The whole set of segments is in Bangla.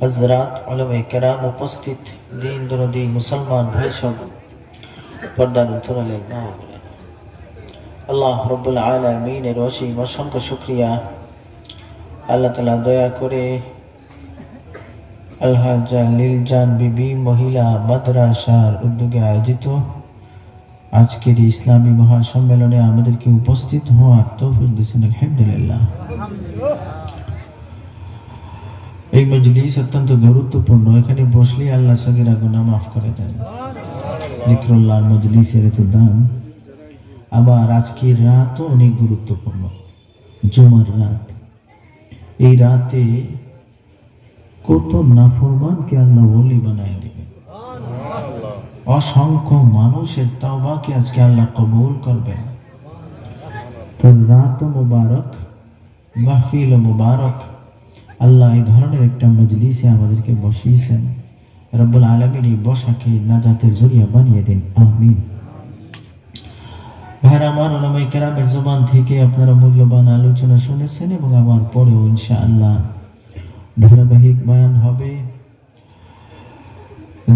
হজরত আলম কেরাম উপস্থিত। দিন দরদি মুসলমান ভাই সব পর্দার বলেন আল্লাহ রব্বুল আলমিনের অসীম অসংখ্য শুক্রিয়া। আল্লাহ তালা দয়া করে আলহাজা লিলজান বিবি মহিলা মাদ্রাসার উদ্যোগে আয়োজিত আজকের ইসলামী মহাসম্মেলনে আমাদেরকে উপস্থিত হওয়ার তৌফিক দিয়েছেন, আলহামদুলিল্লাহ। এই মজলিস অত্যন্ত গুরুত্বপূর্ণ। এখানে বসলে আল্লাহ সগিরা গুনাহ মাফ করে দেন। জিক্রুল্লাহর মজলিসের এত দাম। আবার আজকের রাতও অনেক গুরুত্বপূর্ণ। জুমার রাত। এই রাতে কত নাফরমানকে আল্লাহ ওলি বানায় দেবে। অসংখ্য মানুষের তাওবাকে আজকে আল্লাহ কবুল করবেন তো রাত মুবারক, মাহফিল মুবারক। আল্লাহ এই ধরনের একটা মজলিসে আমাদেরকে বসিয়েছেন। রব্বুল আলমিন এই বসাকে নাজাতের জরিয়া বানিয়ে দিন। আমিন। ভাইরা, আমার ওলামাই কেরামের জবান থেকে আপনারা মূল্যবান আলোচনা শুনেছেন এবং আমার পরেও ইনশা আল্লাহ ধারাবাহিক বয়ান হবে।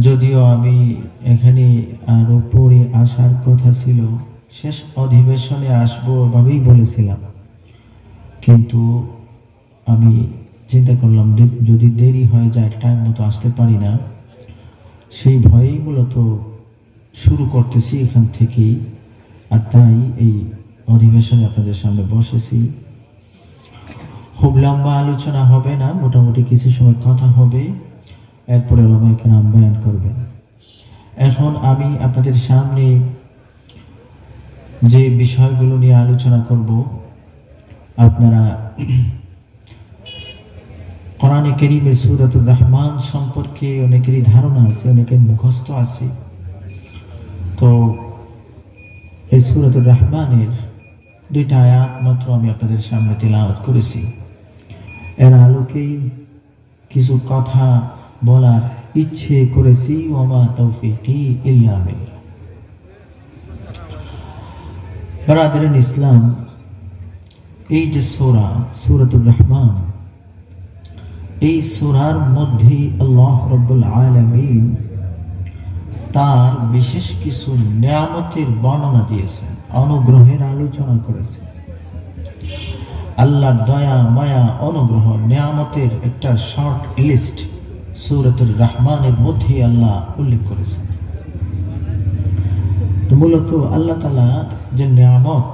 যদিও আমি এখানে আরও পরে আসার কথা ছিল, শেষ অধিবেশনে আসব ভাবেই বলেছিলাম। কিন্তু আমি চিন্তা করলাম যদি দেরি হয়ে যায় টাইম মতো আসতে পারি না। সেই ভয়েই মূলত শুরু করতেছি এখান থেকেই। আর তাই এই অধিবেশনে আপনাদের সামনে বসেছি। খুব লম্বা আলোচনা হবে না, মোটামুটি কিছু সময় কথা হবে। এরপরে ওলামাইকে নাম বয়ান করবেন। এখন আমি আপনাদের সামনে যে বিষয়গুলো নিয়ে আলোচনা করব, আপনারা কোরআনে কেরিমের সুরাতুর রহমান সম্পর্কে অনেকেরই ধারণা আছে, অনেকের মুখস্থ আছে। তো এই সুরাতুর রহমানের দুইটা আয়াত মাত্র আমি আপনাদের সামনে তেলাওয়াত করেছি। এর আলোকেই কিছু কথা বলার ইচ্ছে করেছি, ওমা তৌফিকি ইল্লা ইসলাম, এই যে সোরা, সুরাতুর রহমান এই সুরার মধ্যে আল্লাহ রব্বুল আলমিন তার বিশেষ কিছু নিয়ামতের বর্ণনা দিয়েছেন, অনুগ্রহের আলোচনা করেছেন। আল্লাহর দয়া, মায়া, অনুগ্রহ, নিয়ামতের একটা শর্ট লিস্ট সুরতুর রহমানের মধ্যে আল্লাহ উল্লেখ করেছেন। মূলত আল্লাহ তালা যে নিয়ামত,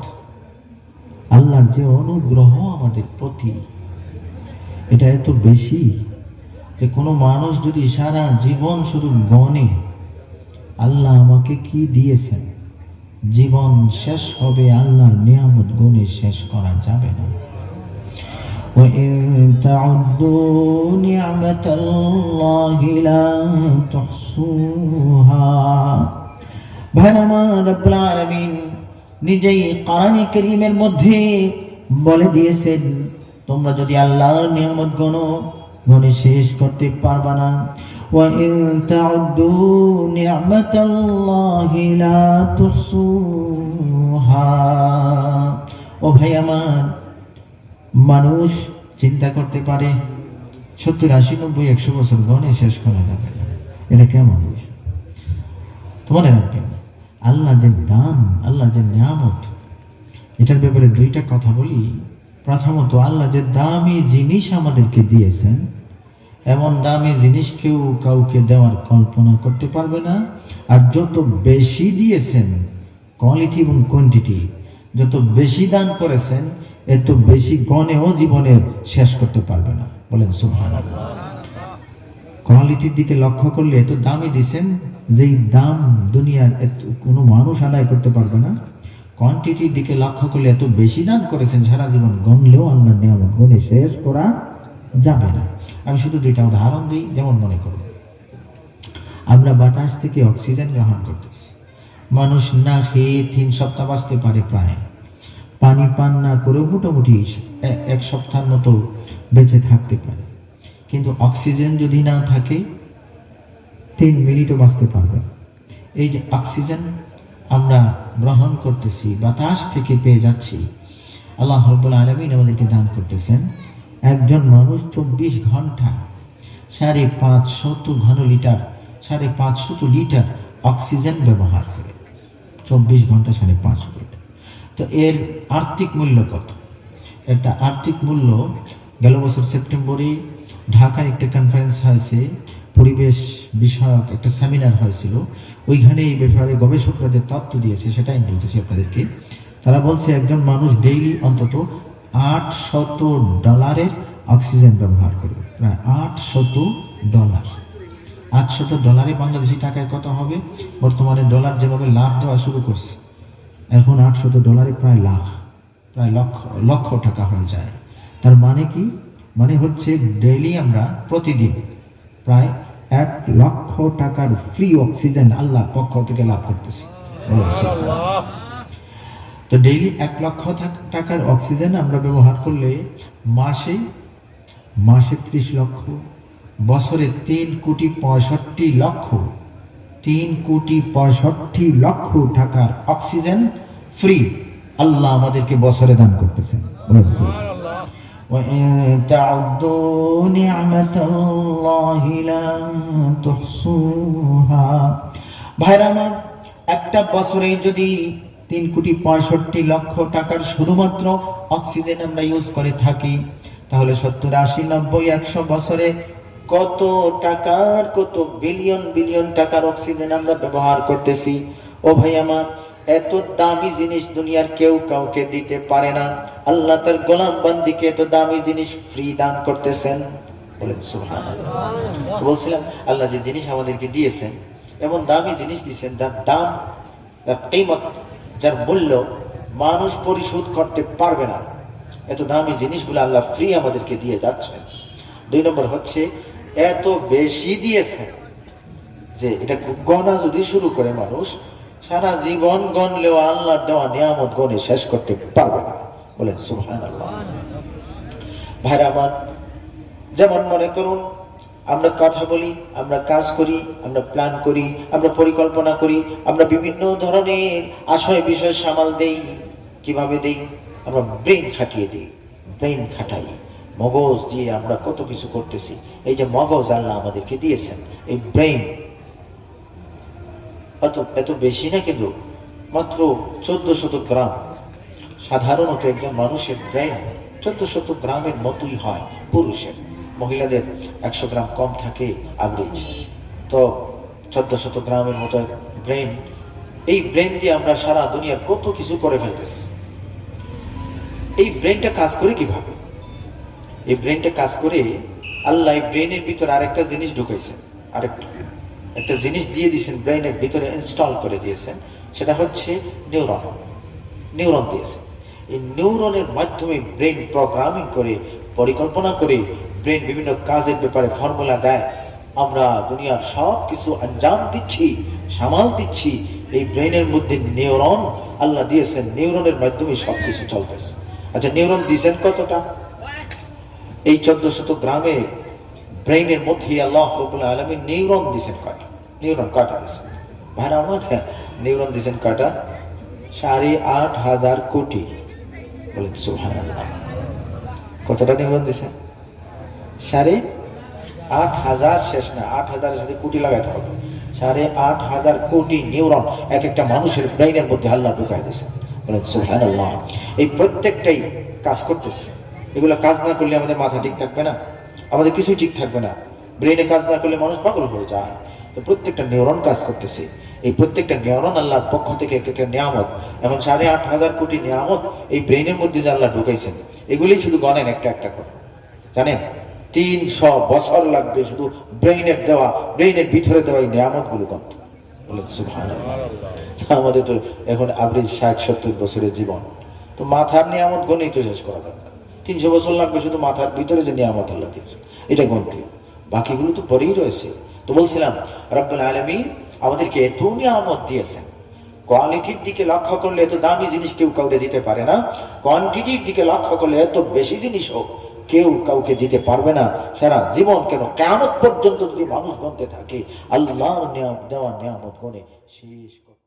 আল্লাহর যে অনুগ্রহ আমাদের প্রতি এটা এত বেশি যে কোনো মানুষ যদি সারা জীবন শুধু গনে আল্লাহ আমাকে কি দিয়েছেন জীবন শেষ হবে আল্লাহর নিয়ামত গুণে শেষ করা যাবে না وإن تعدوا نعمة الله لا تحصوها ভাই আমার রব্বুল আলামিন নিজেই কোরআনে কারীমের মধ্যে বলে দিয়েছেন তোমরা যদি আল্লাহর নিয়ামত গণো গণে শেষ করতে পারবা না وإن تعدوا نعمة الله لا تحصوها ও ভাই আমার মানুষ চিন্তা করতে পারে সত্তর আশি নব্বই একশো বছর গণে শেষ করা যাবে না এটা কেমন তোমার রাখবেন আল্লাহ যে দান আল্লাহ যে নিয়ামত এটার ব্যাপারে দুইটা কথা বলি প্রথমত আল্লাহ যে দামি জিনিস আমাদেরকে দিয়েছেন, এমন দামি জিনিস কেউ কাউকে দেওয়ার কল্পনা করতে পারবে না। আর যত বেশি দিয়েছেন কোয়ালিটি এবং কোয়ান্টিটি যত বেশি দান করেছেন, এত বেশি গণেও জীবনে শেষ করতে পারবে না। বলেন সুহান কোয়ালিটির দিকে লক্ষ্য করলে এত দামি দিছেন যেই দাম দুনিয়ার এত কোনো মানুষ আদায় করতে পারবে না। কোয়ান্টিটির দিকে লক্ষ্য করলে এত বেশি দান করেছেন, সারা জীবন গণলেও আল্লাহ নিয়ামত গণে শেষ করা যাবে না। আমি শুধু দুইটা উদাহরণ দিই, যেমন মনে করব আমরা বাতাস থেকে অক্সিজেন গ্রহণ করতেছি। মানুষ না খেয়ে তিন সপ্তাহ বাঁচতে পারে প্রায়। পানি পান না করেও মোটামুটি এক সপ্তাহের মতো বেঁচে থাকতে পারে। কিন্তু অক্সিজেন যদি না থাকে, তিন মিনিটও বাঁচতে পারবে এই যে অক্সিজেন আমরা গ্রহণ করতেছি, বাতাস থেকে পেয়ে যাচ্ছি। আল্লাহ রব্বুল আলমিন আমাদেরকে দান করতেছেন। একজন মানুষ চব্বিশ ঘণ্টা সাড়ে পাঁচ পাঁচশত ঘন লিটার সাড়ে পাঁচশত লিটার অক্সিজেন ব্যবহার করে। চব্বিশ ঘণ্টা সাড়ে পাঁচ লিটার তো এর আর্থিক মূল্য কত? একটা আর্থিক মূল্য গেল বছর সেপ্টেম্বরে ঢাকায় একটা কনফারেন্স হয়েছে। পরিবেশ বিষয়ক একটা সেমিনার হয়েছিল। ওইখানে এই ব্যাপারে গবেষকরা যে তত্ত্ব দিয়েছে সেটা আমি বলতেছি আপনাদেরকে। তারা বলছে, একজন মানুষ ডেইলি অন্তত আট শত ডলারের অক্সিজেন ব্যবহার করবে প্রায় আট শত ডলার। আটশত ডলারে বাংলাদেশি টাকায় কত হবে? বর্তমানে ডলার যেভাবে লাভ দেওয়া শুরু করছে, এখন আটশত ডলারে প্রায় লাখ, প্রায় লক্ষ লক্ষ টাকা হয়ে যায়। তার মানে কি? মানে হচ্ছে ডেইলি আমরা প্রতিদিন প্রায় এক লক্ষ টাকার ফ্রি অক্সিজেন আল্লাহ পক্ষ থেকে লাভ করতেছি। তো ডেইলি এক লক্ষ টাকার অক্সিজেন আমরা ব্যবহার করলে মাসে মাসে ত্রিশ লক্ষ, বছরে তিন কোটি পঁয়ষট্টি লক্ষ, তিন কোটি পঁয়ষট্টি লক্ষ টাকার অক্সিজেন ফ্রি আল্লাহ আমাদেরকে বছরে দান করতেছেন। وإن تعدوا نعمة الله لا تحصوها ভাইরা আমার একটা বছরে যদি তিন কোটি পঁয়ষট্টি লক্ষ টাকার শুধুমাত্র অক্সিজেন আমরা ইউজ করে থাকি তাহলে সত্তর আশি নব্বই একশো বছরে কত টাকার কত বিলিয়ন বিলিয়ন টাকার অক্সিজেন আমরা ব্যবহার করতেছি ও ভাই আমার এত দামি জিনিস দুনিয়ার কেউ কাউকে দিতে পারে না। আল্লাহ তার গোলাম বান্দিকে এত দামি জিনিস ফ্রি দান করতেছেন। বলছিলাম, আল্লাহ যে জিনিস আমাদেরকে দিয়েছেন, এমন দামি জিনিস দিয়েছেন, যার দাম, যার কিমত, যার মূল্য মানুষ পরিশোধ করতে পারবে না। এত দামি জিনিসগুলো আল্লাহ ফ্রি আমাদেরকে দিয়ে যাচ্ছেন। দুই নম্বর হচ্ছে, এত বেশি দিয়েছেন যে এটা গণা যদি শুরু করে মানুষ সারা জীবন গণলেও আল্লাহর দেওয়া নিয়ামত গণে শেষ করতে পারবে না। বলেন সুহান ভাইরা আমার, যেমন মনে করুন, আমরা কথা বলি, আমরা কাজ করি, আমরা প্ল্যান করি, আমরা পরিকল্পনা করি, আমরা বিভিন্ন ধরনের আশয় বিষয় সামাল দেই। কীভাবে দেই? আমরা ব্রেন খাটিয়ে দিই, ব্রেন খাটাই। মগজ দিয়ে আমরা কত কিছু করতেছি। এই যে মগজ আল্লাহ আমাদেরকে দিয়েছেন, এই ব্রেন অত এত বেশি না কিন্তু মাত্র চোদ্দ শত গ্রাম। সাধারণত একজন মানুষের ব্রেন চোদ্দ শত গ্রামের মতোই হয় পুরুষের। মহিলাদের একশো গ্রাম কম থাকে অ্যাভারেজ তো চোদ্দ শত গ্রামের মতো ব্রেন, এই ব্রেন দিয়ে আমরা সারা দুনিয়ার কত কিছু করে ফেলতেছি। এই ব্রেনটা কাজ করে কীভাবে? এই ব্রেনটা কাজ করে আল্লাহ এই ব্রেনের ভিতর আরেকটা জিনিস ঢুকাইছেন, আরেকটা। একটা জিনিস দিয়ে দিয়েছেন ব্রেনের ভিতরে ইনস্টল করে দিয়েছেন। সেটা হচ্ছে নিউরন নিউরন দিয়েছেন। এই নিউরনের মাধ্যমে ব্রেন প্রোগ্রামিং করে, পরিকল্পনা করে ব্রেন বিভিন্ন কাজের ব্যাপারে ফর্মুলা দেয়। আমরা দুনিয়ার সব কিছু আঞ্জাম দিচ্ছি, সামাল দিচ্ছি। এই ব্রেনের মধ্যে নিউরন আল্লাহ দিয়েছেন নিউরনের মাধ্যমে সব কিছু চলতেছে। আচ্ছা নিউরন দিয়েছেন কতটা? এই চোদ্দ শত গ্রামে ব্রেইনের মধ্যে আল্লাহ রবুল্লাহ আলমী নিউরন দিছেন কয়টা নিউরন কয়টা দিছেন ভাইরা, আমার হ্যাঁ নিউরন দিছেন কয়টা সাড়ে আট হাজার কোটি। বলেন সুহান কতটা নিউরন দিছেন সাড়ে আট হাজার শেষ না, আট হাজারের সাথে কোটি লাগাইতে হবে। সাড়ে আট হাজার কোটি নিউরন এক একটা মানুষের ব্রেইনের মধ্যে আল্লাহ ঢুকাই দিয়েছে বলেন সুহান এই প্রত্যেকটাই কাজ করতেছে। এগুলো কাজ না করলে আমাদের মাথা ঠিক থাকবে না। আমাদের কিছুই ঠিক থাকবে না। ব্রেনে কাজ না করলে মানুষ পাগল হয়ে যায়। তো প্রত্যেকটা নিউরন কাজ করতেছে। এই প্রত্যেকটা নিউরন আল্লাহর পক্ষ থেকে এক একটা নিয়ামত এখন সাড়ে আট হাজার কোটি নিয়ামত এই ব্রেনের মধ্যে যে আল্লাহ ঢুকাইছেন, এগুলি শুধু গণেন একটা একটা করে। জানেন? তিনশো বছর লাগবে শুধু ব্রেইনের দেওয়া ব্রেইনের ভিতরে দেওয়া এই নিয়ামতগুলো গণতে বলে আমাদের তো এখন আবরেজ ষাট সত্তর বছরের জীবন। তো মাথার নিয়ামত গণেই তো শেষ করা দরকার। তিনশো বছর লাগবে শুধু মাথার ভিতরে যে নিয়ামত আল্লাহ দিয়েছে। এটা গণতে বাকিগুলো তো পরেই রয়েছে। তো বলছিলাম, রব্বুল আলমী আমাদেরকে এত নিয়ামত দিয়েছেন। কোয়ালিটির দিকে লক্ষ্য করলে এত দামি জিনিস কেউ কাউকে দিতে পারে না। কোয়ান্টিটির দিকে লক্ষ্য করলে এত বেশি জিনিস হোক, কেউ কাউকে দিতে পারবে না। সারা জীবন কেন? কেমন পর্যন্ত যদি মানুষ গণতে থাকে, আল্লাহর নিয়াম দেওয়া নিয়ামত গণে শেষ